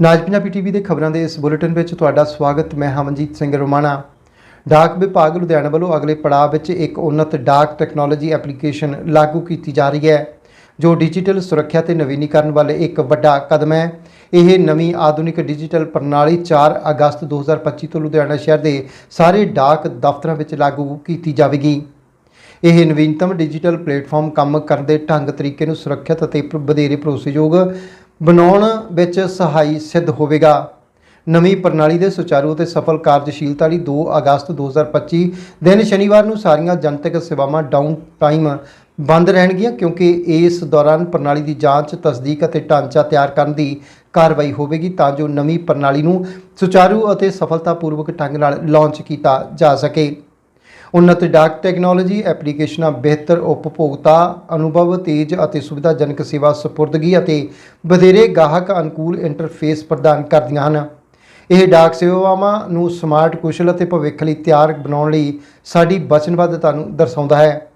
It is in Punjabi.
ਨਾਜ ਪੰਜਾਬੀ ਟੀਵੀ ਦੇ ਖਬਰਾਂ ਦੇ ਇਸ ਬੁਲੇਟਿਨ ਵਿੱਚ ਤੁਹਾਡਾ ਸਵਾਗਤ, ਮੈਂ ਹਮਨਜੀਤ ਸਿੰਘ ਰੋਮਾਣਾ। ਡਾਕ ਵਿਭਾਗ ਲੁਧਿਆਣਾ ਵੱਲੋਂ ਅਗਲੇ ਪੜਾਅ ਵਿੱਚ ਇੱਕ ਉન્નਤ ਡਾਕ ਟੈਕਨੋਲੋਜੀ ਐਪਲੀਕੇਸ਼ਨ ਲਾਗੂ ਕੀਤੀ ਜਾ ਰਹੀ ਹੈ, ਜੋ ਡਿਜੀਟਲ ਸੁਰੱਖਿਆ ਤੇ ਨਵੀਨੀਕਰਨ ਵੱਲ ਇੱਕ ਵੱਡਾ ਕਦਮ ਹੈ। ਇਹ ਨਵੀਂ ਆਧੁਨਿਕ ਡਿਜੀਟਲ ਪ੍ਰਣਾਲੀ 4 ਅਗਸਤ 2025 ਤੋਂ ਲੁਧਿਆਣਾ ਸ਼ਹਿਰ ਦੇ ਸਾਰੇ ਡਾਕ ਦਫ਼ਤਰਾਂ ਵਿੱਚ ਲਾਗੂ ਕੀਤੀ ਜਾਵੇਗੀ। ਇਹ ਨਵੀਨਤਮ ਡਿਜੀਟਲ ਪਲੇਟਫਾਰਮ ਕੰਮ ਕਰਨ ਦੇ ਢੰਗ, ਤਰੀਕੇ ਨੂੰ ਸੁਰੱਖਿਅਤ ਅਤੇ ਵਧੇਰੇ ਭਰੋਸੇਯੋਗ ਬਣਾਉਣ ਵਿੱਚ ਸਹਾਈ ਸਿੱਧ ਹੋਵੇਗਾ। ਨਵੀਂ ਪ੍ਰਣਾਲੀ ਦੇ ਸੁਚਾਰੂ ਅਤੇ ਸਫਲ ਕਾਰਜਸ਼ੀਲਤਾ ਲਈ 2 ਅਗਸਤ 2025 ਦਿਨ ਸ਼ਨੀਵਾਰ ਨੂੰ ਸਾਰੀਆਂ ਜਨਤਕ ਸੇਵਾਵਾਂ ਡਾਊਨ ਟਾਈਮ ਬੰਦ ਰਹਿਣਗੀਆਂ ਕਿਉਂਕਿ ਇਸ ਦੌਰਾਨ ਪ੍ਰਣਾਲੀ ਦੀ ਜਾਂਚ, ਤਸਦੀਕ ਅਤੇ ਢਾਂਚਾ ਤਿਆਰ ਕਰਨ ਦੀ ਕਾਰਵਾਈ ਹੋਵੇਗੀ ਤਾਂ ਜੋ ਨਵੀਂ ਪ੍ਰਣਾਲੀ ਨੂੰ ਸੁਚਾਰੂ ਅਤੇ ਸਫਲਤਾਪੂਰਵਕ ਢੰਗ ਨਾਲ ਲਾਂਚ ਕੀਤਾ ਜਾ ਸਕੇ। ਉન્નਤ ਡਾਕ ਟੈਕਨੋਲੋਜੀ ਐਪਲੀਕੇਸ਼ਨਾਂ, ਬਿਹਤਰ ਉਪਭੋਗਤਾ, ਅਨੁਭਵ, ਤੇਜ਼ ਅਤੇ ਸੁਵਿਧਾਜਨਕ ਸੇਵਾ ਸਪੁਰਦਗੀ ਅਤੇ ਵਧੇਰੇ ਗਾਹਕ ਅਨੁਕੂਲ ਇੰਟਰਫੇਸ ਪ੍ਰਦਾਨ ਕਰਦੀਆਂ ਹਨ। ਇਹ ਡਾਕ ਸੇਵਾਵਾਂ ਨੂੰ ਸਮਾਰਟ, ਕੁਸ਼ਲ ਅਤੇ ਭਵਿੱਖ ਲਈ ਤਿਆਰ ਬਣਾਉਣ ਲਈ ਸਾਡੀ ਵਚਨਬੱਧਤਾ ਨੂੰ ਦਰਸਾਉਂਦਾ ਹੈ।